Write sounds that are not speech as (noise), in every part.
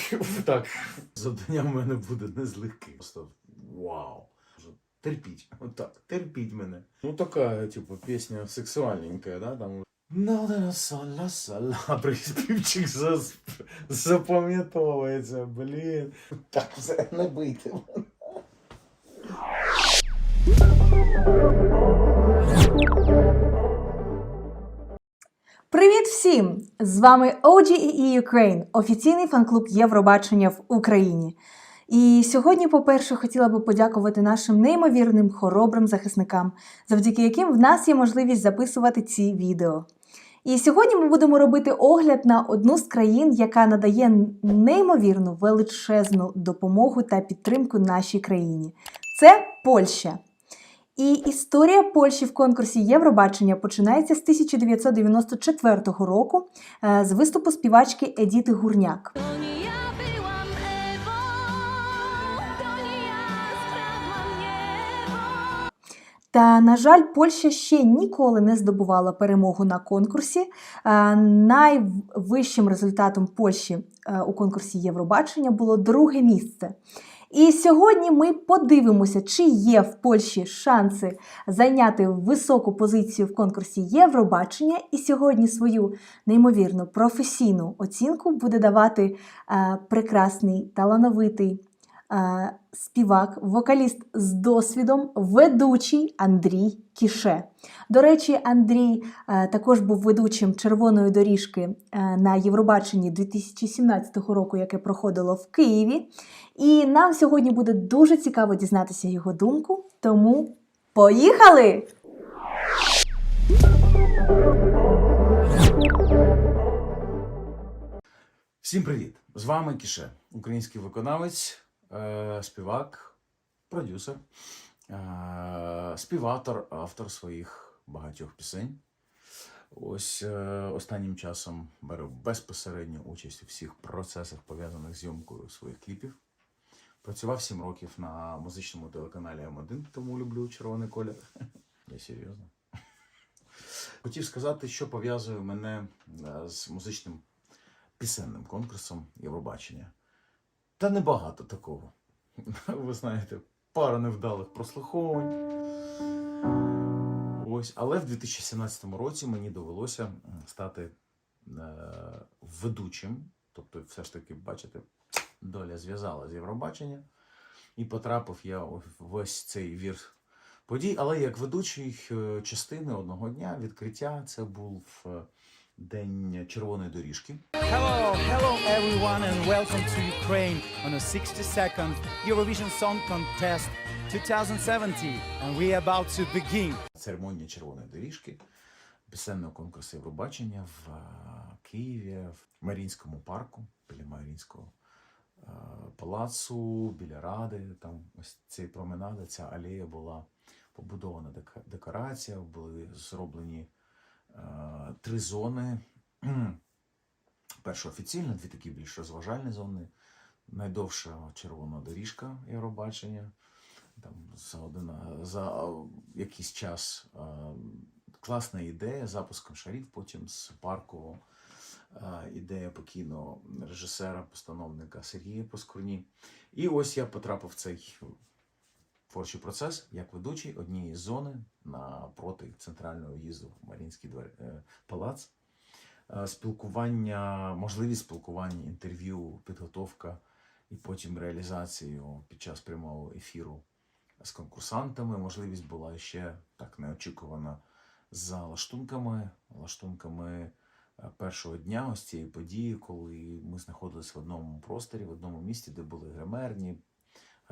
(laughs) Так, завдання в мене буде не з легких. Просто вау. Терпіть. Отак, терпіть мене. Ну така, типу, пісня сексуальненька, да? Там. Надо сола сола, (laughs) приспівчик зас... запам'ятовується, блін. Так, все, не бийте Привіт всім! З вами OGEE Ukraine, офіційний фан-клуб Євробачення в Україні. І сьогодні, по-перше, хотіла би подякувати нашим неймовірним хоробрим захисникам, завдяки яким в нас є можливість записувати ці відео. І сьогодні ми будемо робити огляд на одну з країн, яка надає неймовірну величезну допомогу та підтримку нашій країні. Це Польща. І історія Польщі в конкурсі Євробачення починається з 1994 року е, з виступу співачки Едіти Гурняк. Та, на жаль, Польща ще ніколи не здобувала перемогу на конкурсі. Е, Найвищим результатом Польщі е, у конкурсі Євробачення було друге місце. І сьогодні ми подивимося, чи є в Польщі шанси зайняти високу позицію в конкурсі Євробачення. І сьогодні свою неймовірну професійну оцінку буде давати е, прекрасний талановитий співак, вокаліст з досвідом, ведучий Андрій Кіше. До речі, Андрій е, також був ведучим червоної доріжки е, на Євробаченні 2017 року, яке проходило в Києві. І нам сьогодні буде дуже цікаво дізнатися його думку. Тому поїхали! Всім привіт! З вами Кіше, український виконавець, співак, продюсер, е, співавтор, автор своїх багатьох пісень. Ось е, останнім часом беру безпосередню участь у всіх процесах, пов'язаних з зйомкою своїх кліпів. Працював 7 років на музичному телеканалі М1, тому люблю червоний колір. (laughs) Я серйозно. Хотів сказати, що пов'язує мене е, з музичним пісенним конкурсом Євробачення. Та небагато такого. (laughs) Ви знаєте, пара невдалих прослуховувань. Ось, але в 2017 році мені довелося стати е, ведучим. Тобто, все ж таки, бачите, доля зв'язала з Євробачення. І потрапив я в весь цей вір подій. Але як ведучий е, частини одного дня відкриття це був е, День червоної доріжки. Hello, hello everyone, and welcome to Ukraine on a 62nd Eurovision Song Contest 2017. And we are about to begin. Церемонія червоної доріжки пісенного конкурсу Євробачення в е, Києві, в Марінському парку, біля Марінського е, палацу, біля Ради. Там ось ці променади, ця алея була побудована декорація, були зроблені три зони. (clears throat) Перша офіційна, дві такі більш розважальні зони. Найдовша червона доріжка Євробачення. Там за, один, за е, якийсь час е, класна ідея запуском шарів, потім з парку е, ідея покійного режисера, постановника Сергія Поскурні. І ось я потрапив в цей творчий процес як ведучий однієї зони напроти центрального в'їзду в Марінський е, палац. Е, Спілкування, можливість спілкування, інтерв'ю, підготовка і потім реалізацію під час прямого ефіру з конкурсантами. Можливість була ще так неочікувана за лаштунками, лаштунками е, першого дня ось цієї події, коли ми знаходилися в одному просторі, в одному місті, де були гримерні,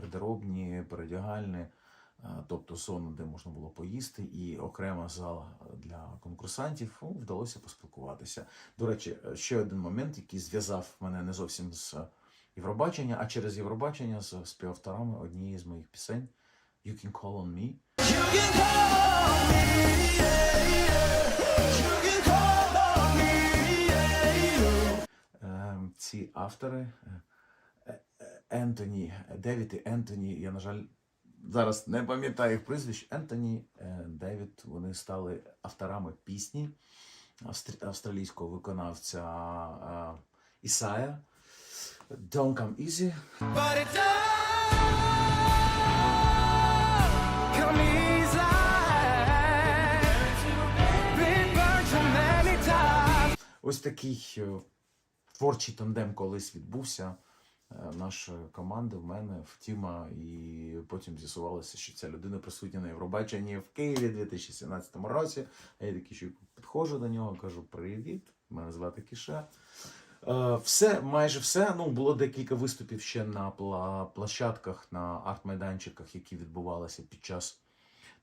гардеробні, передягальні, е, тобто зона, де можна було поїсти, і окрема зала для конкурсантів. Ну, вдалося поспілкуватися. До речі, е, ще один момент, який зв'язав мене не зовсім з Євробачення, а через Євробачення з співавторами однієї з моїх пісень You Can Call On Me. Ем, Ці автори е, Ентоні, Девід і Ентоні, я, на жаль, зараз не пам'ятаю їх прізвищ. Ентоні, е, Девід, вони стали авторами пісні австралійського виконавця е, Ісая. Don't Come Easy. But it don't come easy. Ось такий е, творчий тандем колись відбувся. Е, Нашої команди в мене в Тіма, і потім з'ясувалося, що ця людина присутня на Євробаченні в Києві у 2017 році. А я такий, що підходжу до нього, кажу: Привіт, мене звати Кіша. Е, Все, майже все. Ну, було декілька виступів ще на площадках, на арт-майданчиках, які відбувалися під час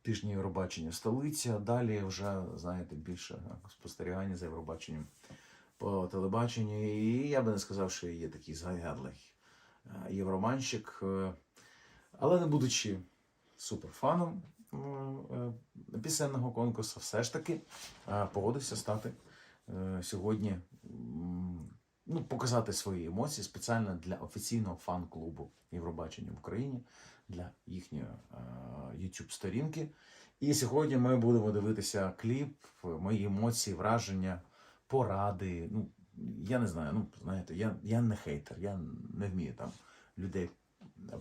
тижня Євробачення столиці. А далі вже, знаєте, більше спостерігання за Євробаченням по телебаченню. І я би не сказав, що є такий заядлий е, євроманщик. е, Але не будучи суперфаном е, е, пісенного конкурсу, все ж таки е, погодився стати е, сьогодні. Ну, показати свої емоції спеціально для офіційного фан-клубу Євробачення в Україні, для їхньої е, YouTube сторінки. І сьогодні ми будемо дивитися кліп, мої емоції, враження, поради. Ну, я не знаю, ну, знаєте, я, я не хейтер, я не вмію там людей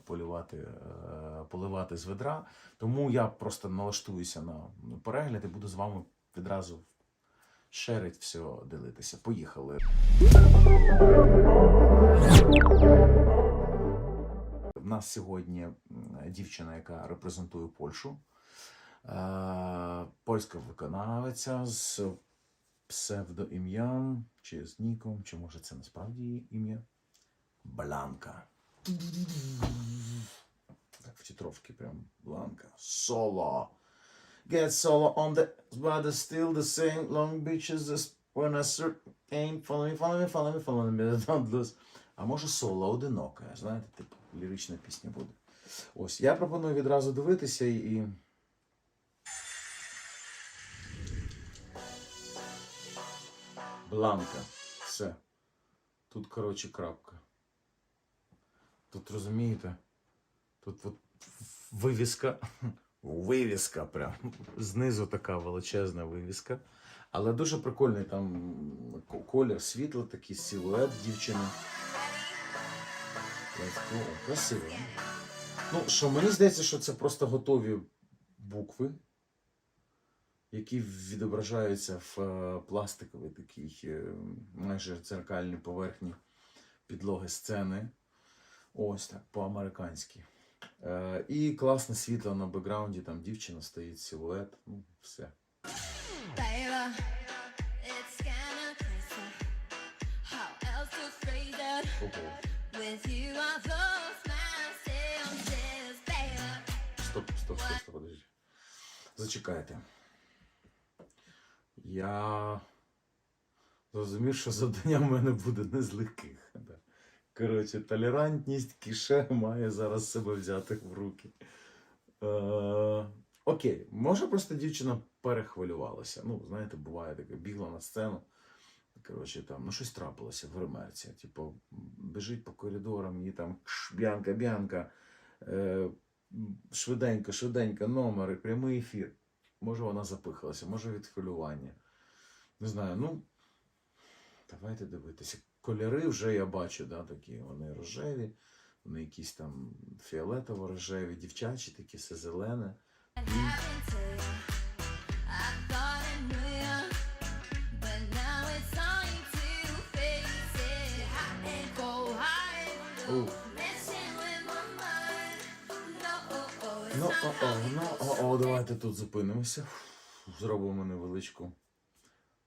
полювати, е, поливати з ведра. Тому я просто налаштуюся на перегляд і буду з вами відразу шерить все ділитися. Поїхали. В нас сьогодні дівчина, яка репрезентує Польщу. Е, Польська виконавиця з псевдоім'ям, чи з ніком, чи може це насправді ім'я? Бланка. Так, в титровці прям Бланка. Соло. Get solo on the but still the same long beaches this when I search aim follow me, follow me, follow me, follow me, (laughs) don't lose. А може соло одиноке, знаєте, типу лірична пісня буде. Ось, я пропоную відразу дивитися і. Бланка. Все. Тут, коротше, крапка. Тут розумієте? Тут от вивіска. Вивіска прям. Знизу така величезна вивіска. Але дуже прикольний там колір, світло, такий силует дівчини. Красиво. Ну, що мені здається, що це просто готові букви, які відображаються в е, пластиковій такій е, майже дзеркальній поверхні підлоги сцени. Ось так, по-американськи. Е, і класне світло на бекграунді, там дівчина стоїть, силует, ну, все. Стоп, стоп, стоп, стоп, подожди. Зачекайте. Я зрозумів, що завдання в мене буде не з легких. Коротше, толерантність кіше має зараз себе взяти в руки. Е, окей, може просто дівчина перехвилювалася. Ну, знаєте, буває таке, бігла на сцену. Коротше, там, ну щось трапилося в ремерці. Типу, біжить по коридорам, її там кш, б'янка, б'янка. Е, швиденько, швиденько, номери, прямий ефір. Може, вона запихалася, може від хвилювання. Не знаю, ну давайте дивитися. Кольори вже я бачу, да, такі вони рожеві, вони якісь там фіолетово-рожеві, дівчачі, такі все зелене. happened Ну, о, о, ну, о, о, давайте тут зупинимося. Зробимо невеличку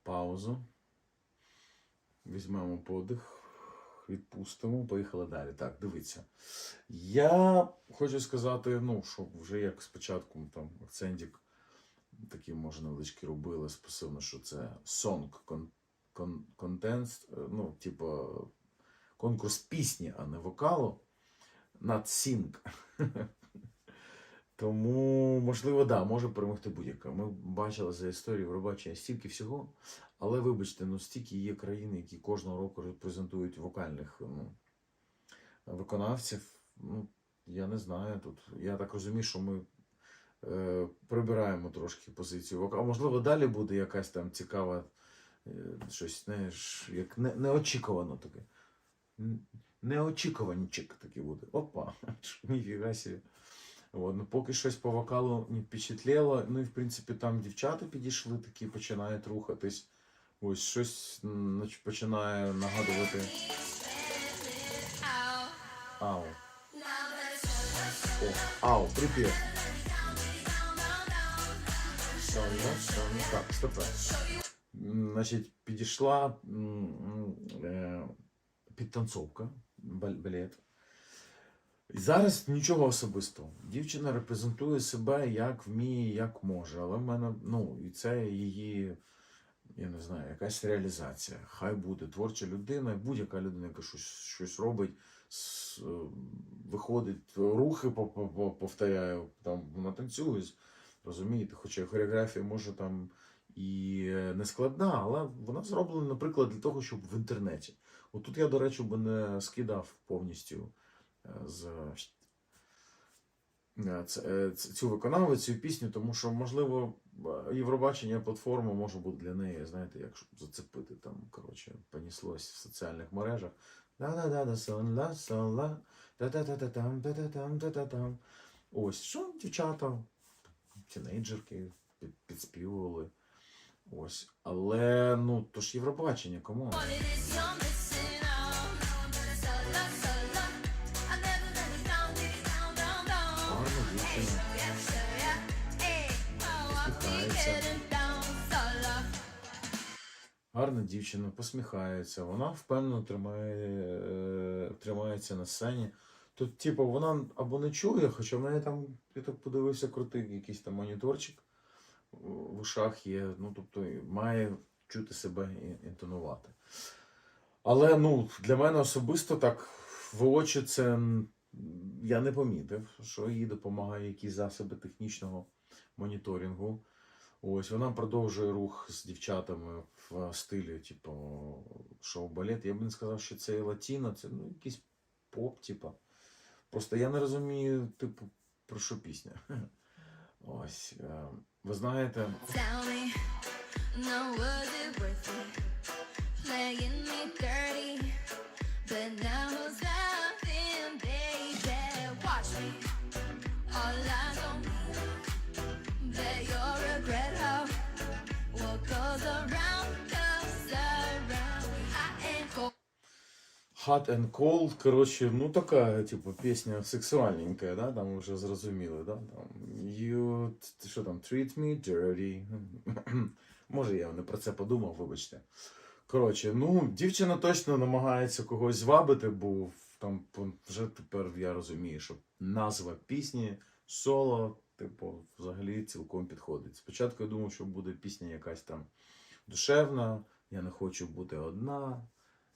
паузу. Візьмемо подих, відпустимо, поїхали далі. Так, дивіться. Я хочу сказати, ну, що вже як спочатку там акцентик такий, може, невеличкий робили спосібно, що це content, е, ну, типу, конкурс пісні, а не вокалу. Над sing. (laughs) Тому, можливо, да, може перемогти будь-яка. Ми бачили за історію Євробачення стільки всього, але вибачте, ну стільки є країн, які кожного року репрезентують вокальних ну, виконавців. Ну, я не знаю тут. Я так розумію, що ми е, прибираємо трошки позицію вокалу. Можливо, далі буде якась там цікава, е, щось, знаєш, як не, неочікувано таке. неочікуванчик такий буде. Опа, (laughs) ніфіга собі. От, ну, поки щось по вокалу не впечатліло. Ну і в принципі там дівчата підійшли, такі починають рухатись. Ось щось починає нагадувати. Ау. О, ау, припів. Сонно, сонно. Так, стопе. Значить, підійшла е, підтанцовка, бал- балет. Зараз нічого особистого. Дівчина репрезентує себе як вміє, як може. Але в мене, ну, і це її, я не знаю, якась реалізація. Хай буде творча людина, будь-яка людина, яка щось, щось робить, е, виходить, рухи по- по- по- повторяє, там вона танцює. Розумієте, хоча хореографія може там і е, не складна, але вона зроблена, наприклад, для того, щоб в інтернеті. От тут я, до речі, би не скидав повністю з е, е, цю виконавицю, цю пісню, тому що, можливо, е, Євробачення платформа може бути для неї, знаєте, як зацепити там, коротше, поніслось в соціальних мережах. Ось, що дівчата, тінейджерки під- підспівували. Ось. Але ну, то ж Євробачення, кому? Гарна дівчина, посміхається, вона впевнено тримає, е, тримається на сцені. Тут, типу, вона або не чує, хоча в неї там, я так подивився, крутий якийсь там моніторчик в ушах є, ну, тобто має чути себе і інтонувати. Але ну, для мене особисто так в очі це я не помітив, що їй допомагає якісь засоби технічного моніторингу. Ось вона продовжує рух з дівчатами в стилі, типу, шоу-балет. Я б не сказав, що це і латіно, це ну, якийсь поп, типу. Просто я не розумію, типу, про що пісня. (laughs) Ось. е, Ви знаєте, Tell me, now was it worth it? Hot and Cold, коротше, ну така, типу, пісня сексуальненька, да? там вже зрозуміли, да? Там, you, що там, treat me dirty. (clears throat) Може, я не про це подумав, вибачте. Коротше, ну, дівчина точно намагається когось звабити, бо там вже тепер я розумію, що назва пісні соло, типу, взагалі цілком підходить. Спочатку я думав, що буде пісня якась там душевна, я не хочу бути одна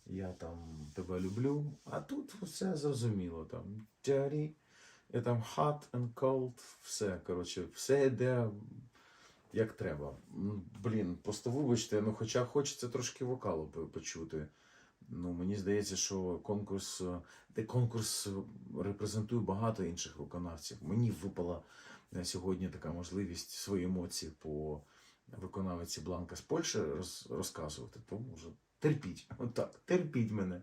я там тебе люблю, а тут все зрозуміло. Там dirty, і там hot and cold, все, коротше, все йде як треба. Блін, просто вибачте, ну хоча хочеться трошки вокалу почути. Ну, мені здається, що конкурс, де конкурс репрезентує багато інших виконавців. Мені випала е, сьогодні така можливість свої емоції по виконавиці Бланка з Польщі роз, розказувати. Тому вже терпіть. (laughs) Отак, терпіть мене.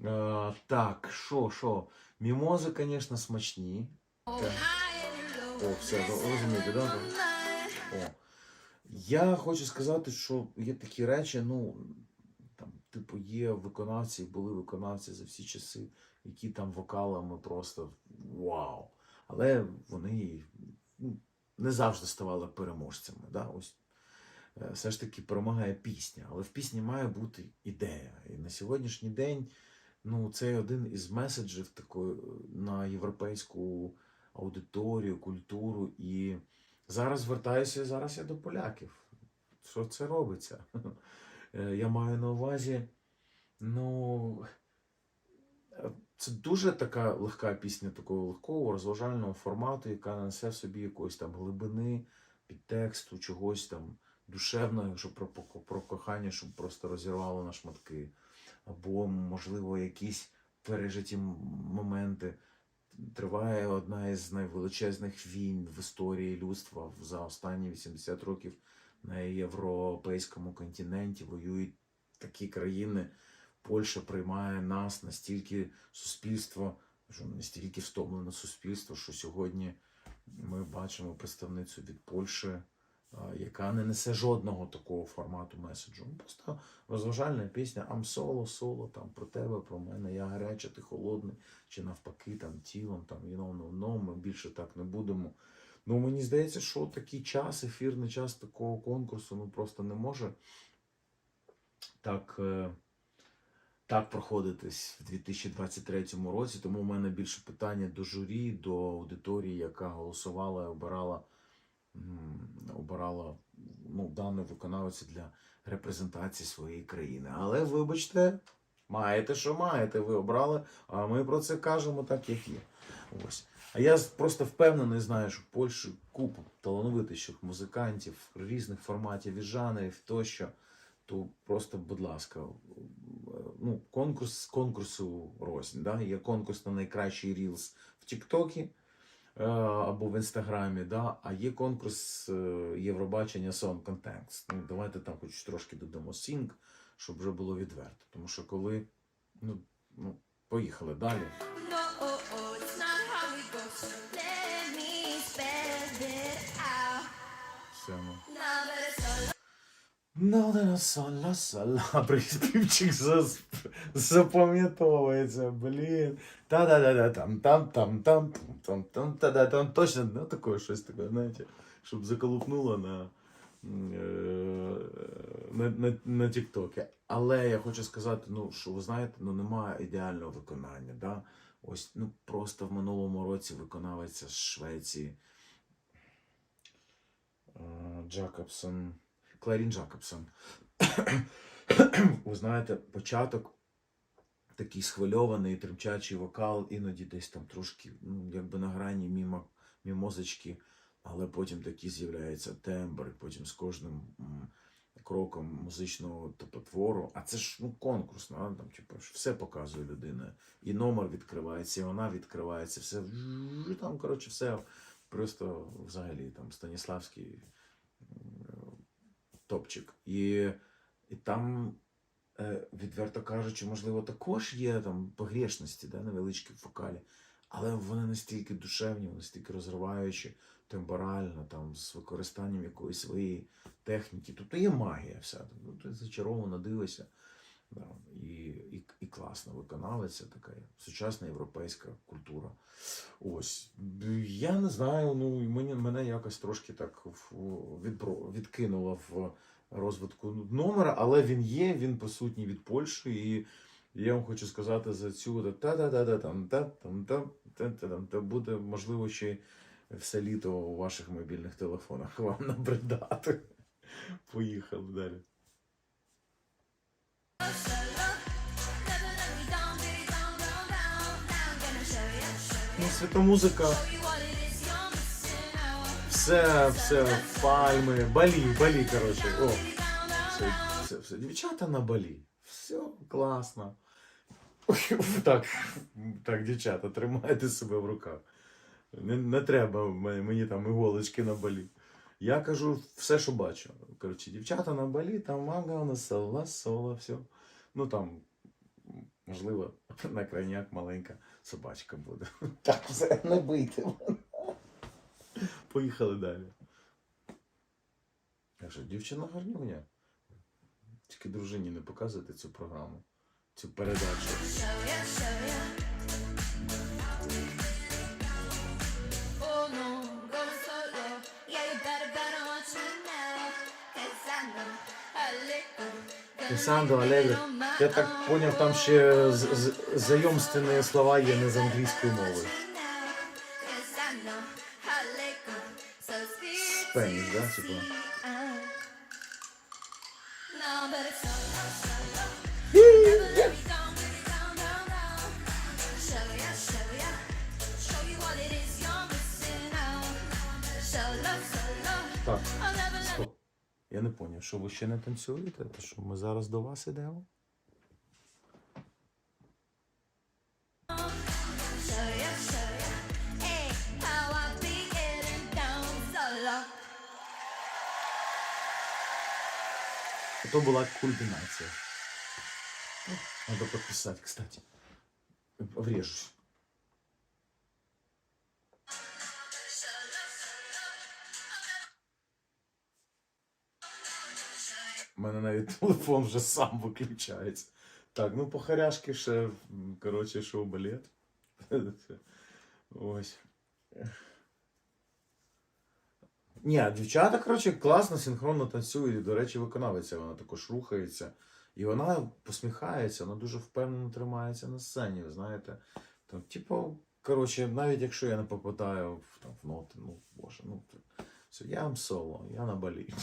Е, так, що, що? Мімози, звісно, смачні. Так. О, все, розумієте, да? О. Я хочу сказати, що є такі речі, ну, там, типу, є виконавці, були виконавці за всі часи, які там вокалами просто вау. Але вони ну, не завжди ставали переможцями. Да? Ось, все ж таки перемагає пісня, але в пісні має бути ідея. І на сьогоднішній день ну, це один із меседжів такої, е, на європейську аудиторію, культуру. І зараз звертаюся, зараз я до поляків. Що це робиться? (laughs) Е, Я маю на увазі, ну. е, Це дуже така легка пісня такого легкого розважального формату, яка несе в собі якоїсь там глибини, підтексту, чогось там душевного, якщо про, про, про кохання, щоб просто розірвало на шматки. Або, можливо, якісь пережиті моменти. Триває одна із найвеличезних війн в історії людства за останні 80 років на європейському континенті. Воюють такі країни, Польща приймає нас настільки суспільство, що настільки втомлене суспільство, що сьогодні ми бачимо представницю від Польщі, яка не несе жодного такого формату меседжу. Ну, Просто розважальна пісня Ам соло, соло, там про тебе, про мене, я гарячий, ти холодний, чи навпаки, там тілом, там you know, no, no, ми більше так не будемо. Ну, мені здається, що такий час, ефірний час такого конкурсу, ну просто не може так, е, так проходитись в 2023 році. Тому в мене більше питання до журі, до аудиторії, яка голосувала і обирала, обирала ну, дану виконавця для репрезентації своєї країни. Але вибачте, маєте, що маєте, ви обрали, а ми про це кажемо так, як є. Ось. А я просто впевнений знаю, що в Польщі купу талановитіших музикантів різних форматів і жанрів тощо. То просто, будь ласка, е, ну, конкурс з конкурсу рознь. Да? Є конкурс на найкращий рілс в Тіктокі або в Інстаграмі, да? а є конкурс е, Євробачення Song Contest. Ну, давайте там хоч трошки додамо Sing, щоб вже було відверто. Тому що коли ну, ну, поїхали далі. Все, ну. Не сола, сола, приспівчик зас- (laughs) запам'ятовується, блін. Та-да-да-да, там, там, там, там, там, там, та-да, там, точно, ну, таке щось таке, знаєте, щоб заколупнуло на, е, на, на, на TikTok. Але я хочу сказати, ну, що ви знаєте, ну, немає ідеального виконання, да? Ось, ну, просто в минулому році виконавець з Швеції е, Джакобсон, Кларін Джакобсон. (coughs) Ви знаєте, початок такий схвильований, тремчачий вокал, іноді десь там трошки, ну, якби на грані мімо, мімозочки, але потім такий з'являється тембр, і потім з кожним кроком музичного типу, твору. А це ж ну, конкурс, ну, там, типу, все показує людина. І номер відкривається, і вона відкривається, все там, коротше, все просто взагалі там Станіславський топчик. І, і там, відверто кажучи, можливо, також є там погрешності, да, невеличкі в вокалі, але вони настільки душевні, настільки розриваючі, тембрально, там, з використанням якоїсь своєї техніки. Тобто є магія вся. Ну, ти зачаровано дивишся. Да, і, і, і класно виконавиця, така сучасна європейська культура. Ось. Я не знаю, ну мені, мене якось трошки так відбро, відкинуло в розвитку номера, але він є, він присутній від Польщі. І я вам хочу сказати за цю та та та та там та там та та та там та буде можливо ще все літо у ваших мобільних телефонах вам набридати. Поїхали далі. never let me все, все, пальми, балі, балі, коротше. О, все, все, все. Дівчата на балі. Все класно. (laughs) Так, так, дівчата, тримайте себе в руках. Не, не треба мені, там іголочки на балі. Я кажу все, що бачу. Коротше, дівчата на балі, там мага, на села, соло, все. Ну там, можливо, (laughs) на крайняк маленька собачка буде. Так, все, не бийте. Поїхали далі. Я що, дівчина гарнюня? Тільки дружині не показуйте цю програму, цю передачу. Песандо, Алегро. Я так поняв, там ще з- зайомственні слова є не з англійської мови. Спеніш, да, типу? Так. Я не поняв, що ви ще не танцюєте? Що ми зараз до вас ідемо? То була кульмінація. Надо подписать, кстати. Врежусь. У мене навіть телефон вже сам виключається. Так, ну похаряшки ще, м, коротше, шоу балет. (laughs) Ось. Ні, дівчата, коротше, класно, синхронно танцюють. І, До речі, виконавиця вона також рухається. І вона посміхається, вона дуже впевнено тримається на сцені, ви знаєте. Там, типу, коротше, навіть якщо я не попадаю в, там, в ноти, ну, боже, ну, все, я am соло, я на балі.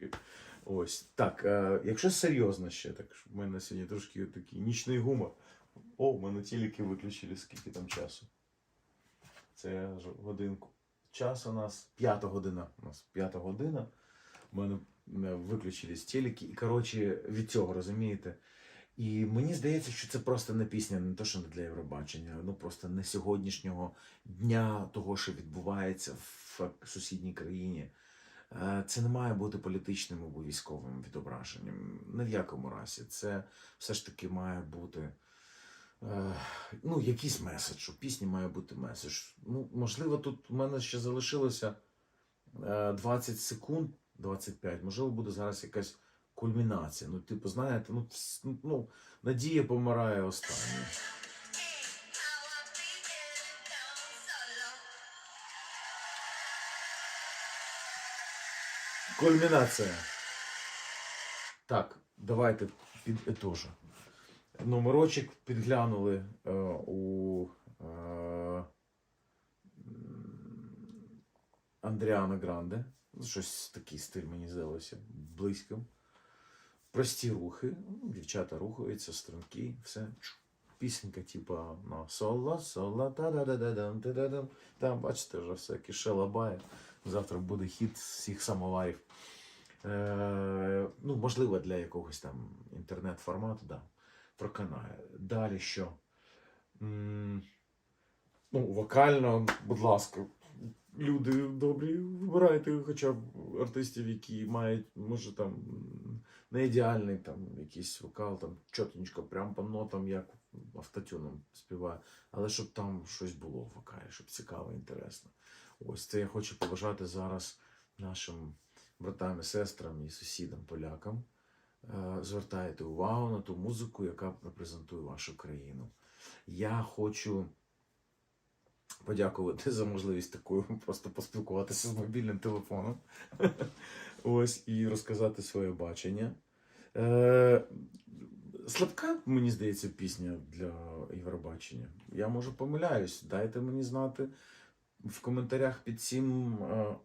(laughs) Ось. Так, е, якщо серйозно ще, так в мене сьогодні трошки такий нічний гумор. О, в мене телеки виключили, скільки там часу. Це годинку. Час у нас п'ята година. У нас п'ята година. У мене виключились телеки. І коротше, від цього, розумієте? І мені здається, що це просто не пісня, не то, що не для Євробачення, ну просто не сьогоднішнього дня того, що відбувається в сусідній країні. Е, Це не має бути політичним або військовим відображенням. Ні в якому разі. Це все ж таки має бути ну, якийсь меседж. У пісні має бути меседж. Ну, можливо, тут у мене ще залишилося е, 20 секунд, 25. Можливо, буде зараз якась кульмінація. Ну, типу, знаєте, ну, ну надія помирає останньою. Кульмінація. Так, давайте підетожу. Номерочок підглянули е, у е, Андріана Гранде. Щось такий стиль мені здалося близько. Прості рухи. ну, Дівчата рухаються, струнки, все. Пісенька, типа на соло, соло, та да да да дам та да дам Там, бачите, вже все кишелабає. Завтра буде хіт всіх самоварів. Е, ну, можливо, для якогось там інтернет-формату, да, проканає. Далі що? Ну, вокально, будь ласка, люди добрі, вибирайте хоча б артистів, які мають, може там не ідеальний там якийсь вокал, там чотенько, прям по нотам, як автотюном співає, але щоб там щось було в вокалі, щоб цікаво, інтересно. Ось це я хочу побажати зараз нашим братам і сестрам і сусідам полякам. Е, Звертайте увагу на ту музику, яка репрезентує вашу країну. Я хочу подякувати за можливість такою просто поспілкуватися з мобільним телефоном. (laughs) Ось і розказати своє бачення. Е, слабка, мені здається, пісня для Євробачення. Я можу помиляюсь. Дайте мені знати в коментарях під цим, е,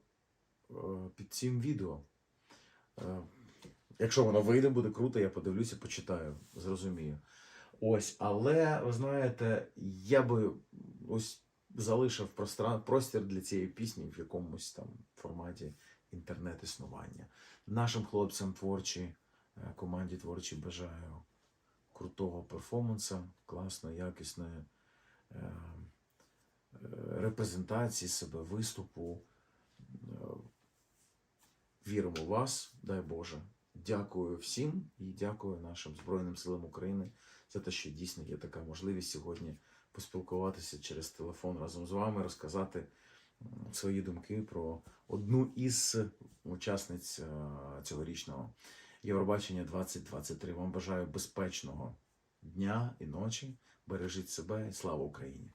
під цим відео. Якщо воно вийде, буде круто, я подивлюся, почитаю, зрозумію. Ось, але ви знаєте, я би ось залишив простір для цієї пісні в якомусь там форматі інтернет-існування. Нашим хлопцям творчі, е, команді творчі бажаю крутого перформанса, класної, якісної е, е, репрезентації себе, виступу. Віримо в вас, дай Боже. Дякую всім і дякую нашим Збройним силам України за те, що дійсно є така можливість сьогодні поспілкуватися через телефон разом з вами, розказати свої думки про одну із учасниць е, цьогорічного Євробачення 2023. Вам бажаю безпечного дня і ночі. Бережіть себе і слава Україні!